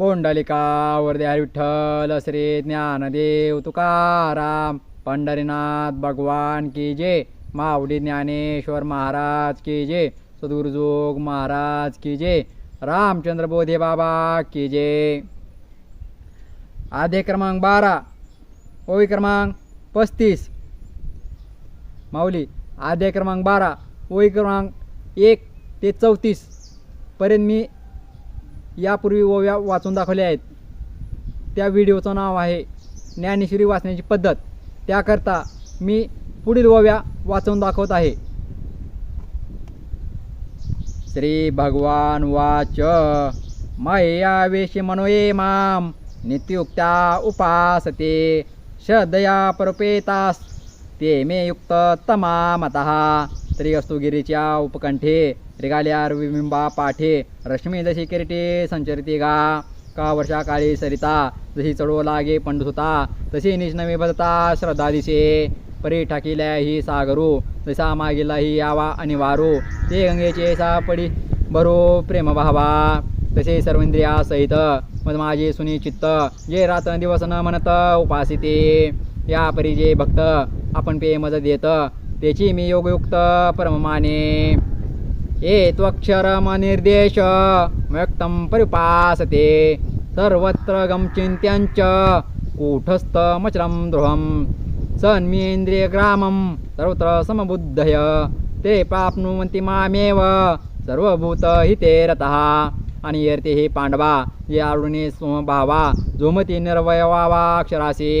पोंडलिका वरदे विठ्ठल श्री ज्ञानदेव तुकाराम पंढरीनाथ भगवान की जय माऊली ज्ञानेश्वर महाराज की जय सद्गुरुजोग महाराज की जय रामचंद्र बोधे बाबा की जय. आधे क्रमांक बारा ओवी क्रमांक पस्तीस. माऊली आधे क्रमांक बारा ओवी क्रमांक एक ते चौतीस. पर्यंत मी यापूर्वी ओव्या वाचून दाखवल्या आहेत. त्या व्हिडिओचं नाव आहे ज्ञानेश्वरी वाचण्याची पद्धत. त्याकरता मी पुढील ओव्या वाचून दाखवत आहे. श्री भगवान वाच. मया वेशी मनोये माम. नित्युक्त्या उपासते. श्रद्धया परोपेतास. ते मे युक्त तमामतः. त्रियस्तु गिरीच्या उपकंठे. रिगाल्या विबिंबा पाठे रश्मी जशी किरीटे संचरिती गा का वर्षा काळी सरिता जशी चढवू लागे पंडसुता तशी निष्णवी बदता श्रद्धा दिसे परी ठाकिल्या ही सागरू जसा मागिला ही यावा आणि वारू ते गंगेचे सापडी भरो प्रेम भावा तसे सर्वेंद्रिया सहित मग माझे सुनी चित्त जे रात्र दिवस न म्हणत उपासिते. या परी जे भक्त आपण पे मज देत त्याची मी योगयुक्त परममाने. ए त्वक्षरम निर्देश व्यक्तं परिपासते। सर्वत्र गमचिंत्यांच कूठस्थमचलं कूटस्थमचरं द्रोहं। सर्वत्र समबुद्धय। ते प्राप्नुवन्ति मामेव सर्वभूतहिते रतः। आणि येरते हे पांडवा जे आरुणे भावा झोमती निर्वयवावा अक्षरासी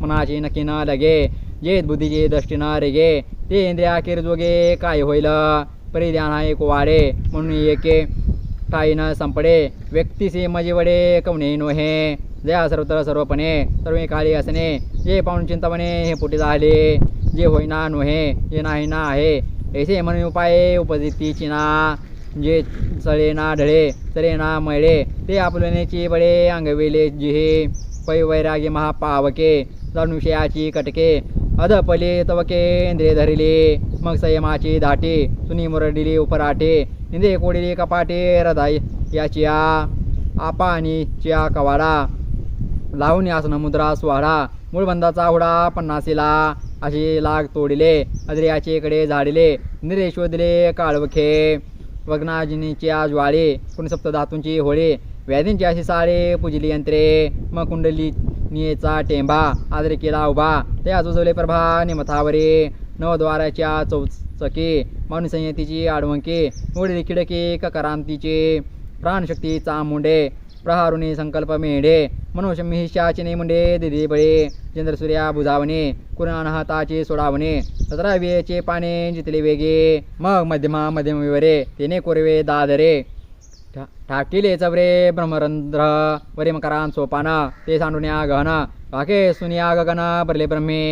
मनाची नकी न लगे जे बुद्धीची दृष्टी न रेगे ते इंद्रिया जोगे काय होईल? परिध्यान हा एक वाडे म्हणून एके ठाई न संपडे व्यक्तीसे मजे वडे कवणे नोहे। जया सर्वत्र सर्वपणे सर्व काळी असणे जे पाहून चिंतापणे हे पुटे झाले जे होईना नोहे जे नाही ना आहे। ऐसे म्हणून उपाय उपजितीची ना जे सळे ना ढळे सरे ना मळे ते आपलनेची बळे अंगविले जिहे। पै वैरागी महापावके जनुषयाची कटके अधपले तवके इंद्रे धरिले। मग संयमाची दाटे सुनी मुरडिली उपराटे निंदे कोडिली कपाटे हृदय याचिया आपा आणि चिया कवाडा लावून यास नमुद्रा स्वाडा मूळबंदाचा हुडा पन्नासीला अशी लाग तोडिले अद्रियाचे कडे झाडिले निरे शोधले काळवखे वग्नाजिनीच्या ज्वाळे कुणसप्त धातूंची होळे व्याधींची अशी साळे पुजली यंत्रे मग कुंडली नियेचा टेंबा आदरे केला उभा ते आजोजवले प्रभा निमथावरे नवद्वाराच्या चौचके माणूस संयतीची आडवंके उडली खिडके ककरांतीचे प्राणशक्तीचा मुंडे प्रहारुणी संकल्प मेढे मनुष्यमिषाचिने मुंडे दिदी बळे चंद्रसूर्या बुजावणे कुणानहताचे सोडावणे सतरावेचे पाने जितले वेगे मग मध्यमा मध्यम विवरे तेने कोरवे दादरे. ठा- ठाकिले चवरे ब्रह्मरंध्र वरे मकरान सोपान ते सांडुण्या गहन वाके सुनिया गगन भरले ब्रह्मे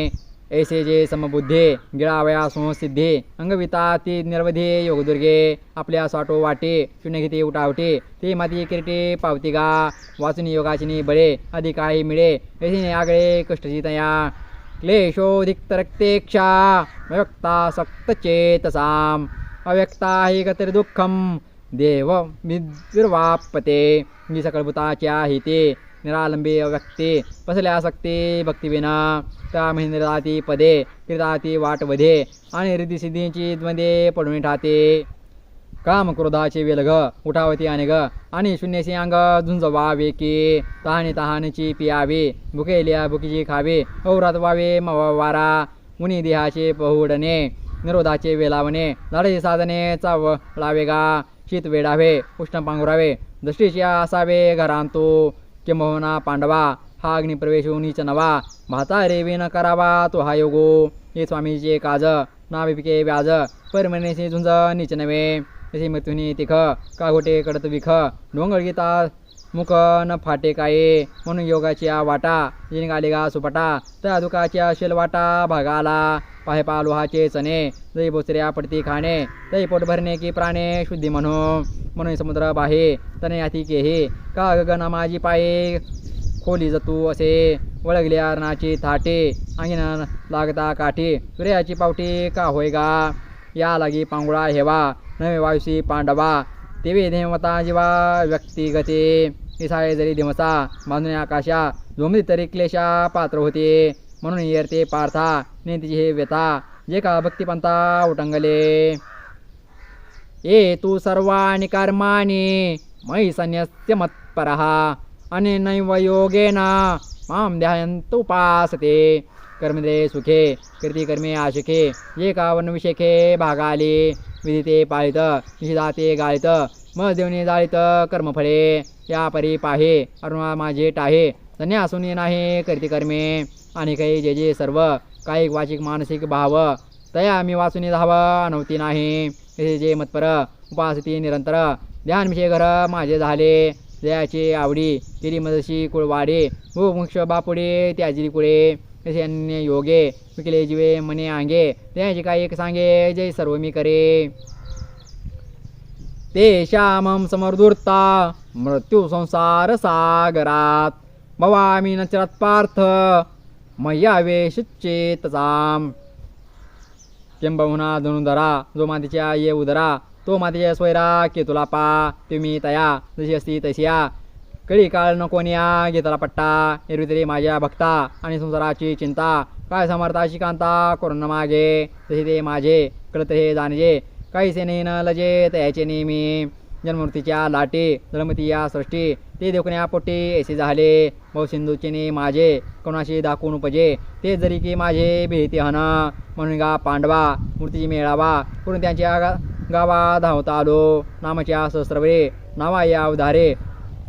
ऐसे जे समबुद्धे गिळावया संसिद्धे अंगविता ती निर्वधे योगदुर्गे आपल्या साटो वाटे शून्य घेते उठावटे ते माती किरटे पावती गा वाचून योगाचिनी बळे अधिकाही मिळे ऐसे आगळे कष्टची तया क्लेशोधिक्तरक्तेक्षा व्यक्ता सक्तचेतसाम अव्यक्ता हि गतिर् दुःखम देव विर्वापते मी सकळभूताच्या हिते निरालंबी अव्यक्ते पसल्या सक्ते भक्तिविना त्या महिंद्राती पदे क्रीडाती वाटवधे आणि रिद्धिसिद्धींची द्वंदे पडून ठाते. काम क्रोधाचे वेलग उठावती आणि ग आणि शून्यशी अंग झुंजवावे की. तहानी तहानीची पियावे भुकेल्या भुकीची खावे औरात वावे मवा वारा. उनी देहाचे पहुडणे निरोधाचे वेलावणे झाडे साधने चावळावे गा शीत वेडावे उष्ण पांघुरावे दृष्टीचे असावे घरांतो. किंबहुना पांडवा हा अग्निप्रवेश होऊनीच नवा. भाता रेवीन करावा तो हा योगो. हे स्वामीचे काज नावे व्याज. परमनेशी झुंज नीच नवे. तसे मृत्यूनी तिख कागोटे कडत विख. डोंगर गीता मुख न फाटे काये? म्हणून योगाच्या वाटा जिने गाली गा सुपटा त्या दुखाच्या शेलवाटा भागाला. पाहे लोहाचे चणे जै बोचऱ्या पडती खाणे तै पोट भरणे की प्राणे शुद्धी म्हणू. म्हणून समुद्र बाहे तने के केहे का गगन माझी पाये? खोली जतू असे वळगले अरणाची थाटे अंगिना लागता काठी सूर्याची पावटी का होय गा? या लागी पांगुळा हेवा नवे वायुसी पांडवा देवी देवता जीवा व्यक्तिगते. निसाळे जरी दिवसा बांधून आकाशा जोमती तरी क्लेशा पात्र होते. म्हणून येरते पार्था नेतीची हे व्यथा जे का भक्तिपंथा उटंगले. ये तू सर्वाणि कर्माणि मयी संन्यस्य मत्परः अनेनैव योगेन मां ध्यायन्तुपासते कर्मदे सुखे कृतिकर्मे आशिखे जे का वनविषेखे भागाले विदिते पाळित निषिदाते गाळित म देवनी जाळीत कर्मफळे या परी पाहे अरुणा माझे टाहे संन्यासुनी नाही करती कर्मे आणि काही जे जे सर्व काही वाचिक मानसिक भाव तया मी वाचून धाव नव्हती नाही ते जे मतपर उपासती निरंतर ध्यान मिशे घर माझे झाले जयाची आवडी तिरी मदशी कुळवाडे भू मुक्ष बापुडे त्याजिरी कुळे तसे अन्य योगे विकले जीवे मने आंगे त्याची काय एक सांगे जय सर्व मी करे. ते श्यामम समर्दूर्ता मृत्यू संसार सागरात. भवामी नचरात पार्थ मय्या वेशचेतसाम किंबहुना धनुधरा जो मातीच्या ये उदरा तो मातीच्या स्वैरा केतुला पा. तुम्ही तया जशी असती तशिया कळी काळ नकोनिया घेतला पट्टा एरवी तरी माझ्या भक्ता आणि संसाराची चिंता. काय समर्थाची कांता करून मागे तसे ते माझे कळत हे जाणजे. काही सेने न लजे तयाचे नेहमी. जन्मूर्तीच्या लाटे जलमती या सृष्टी ते देखुन्या पोटी ऐसे झाले. बहुसिंधूचे ने माझे कोणाशी दाखवून उपजे. ते जरी की माझे भीती हन म्हणून गा पांडवा मूर्तीची मेळावा करून त्यांच्या गावा धावता आलो. नामाच्या सहस्रवरे नावा या उधारे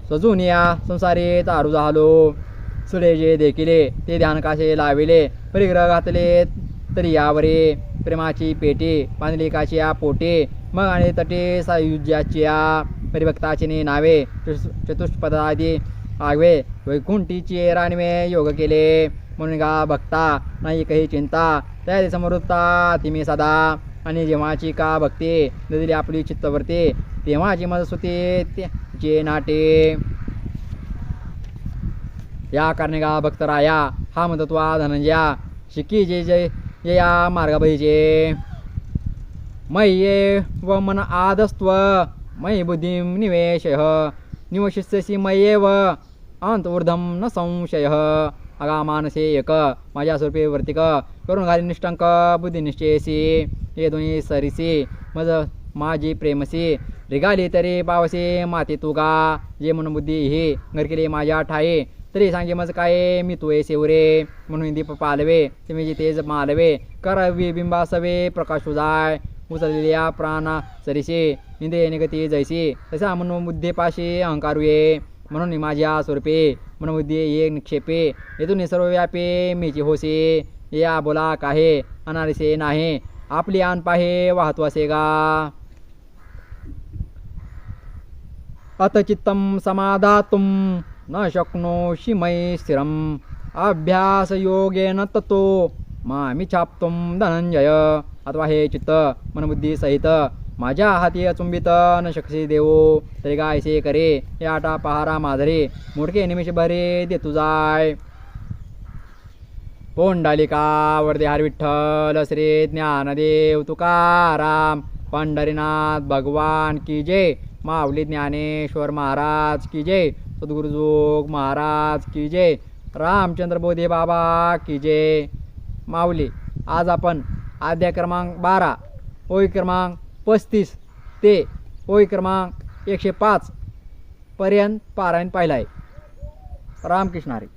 सजून या संसारे तारू झालो. सुडे जे देखिले ते ध्यानकाशे लाविले. परिग्रह घातले तरी यावरे. प्रेमाची पेटी बांधली काशिया पोटे. मग आणि तटे सायुज्याच्या परिभक्ताची नावे चतुष्पदादी आगवे वैकुंठीची रानवे योग केले. म्हणून गा भक्ता नाही काही चिंता. त्या समृत्ता तिमी सदा. आणि जेव्हाची का भक्ती दिली आपली चित्तवरते. तेव्हाची मदत होते ते नाटे. या कारणे गा भक्तराया हा मदत्वा म्हणजे धनंजया शिकी जे जय ये या मार्गाबैजे मय्ये व मन आदस्त्व मयि बुद्धिं निवेशय. निवशिष्यसि मय्येव अंतवृद्धम न संशय. अगा मानसे एक माझ्या स्वरूपे वर्तिक. करून घाली निष्ठांक बुद्धी निश्चयसी. हे दोन्ही सरिसी मज माझी प्रेमसी. रिगाले तरी पावसे माते तुगा जे म्हणून बुद्धी ही घरकेली माझ्या ठाये तरी सांगे मज काय मी तुये सेवरे म्हणून दीप पालवे तुम्ही तेज मालवे करावी बिंबासवे प्रकाश उजाय उचललेल्या प्राणा सरीशे इंद्रिय निगती जैसे तसा म्हणून बुद्धेपाशी अहंकारुये म्हणून माझ्या स्वरूपे म्हणून बुद्धी ये निक्षेपे येथून सर्व व्यापे मीची होसे या बोला काहे अनारिसे नाही आपली आण पाहे वाहतो असे अथ चित्तं समादातुं न शक्नोषि मयि स्थिरम्। अभ्यासयोगेन ततो मामि छाप्तुं धनंजय अथवा हे चित्त मनबुद्धीसहित माझ्या हाती अचुंबित न शकसी देवो। तरी गायसे करे या आटा पहारा माधरे मोडके निमिष भरे दे तुझाय पोंडालिका वरदेहार विठ्ठल श्री ज्ञानदेव तुकाराम पंढरीनाथ भगवान की जय। माऊली ज्ञानेश्वर महाराज की जय. सद्गुरुजोग महाराज की जय. रामचंद्र बोधे बाबा की जय. माऊली आज आपण आद्या क्रमांक बारा ओळी क्रमांक पस्तीस ते ओळी क्रमांक एकशे पाच पर्यंत पारायण पाहिला आहे रामकृष्ण हरी.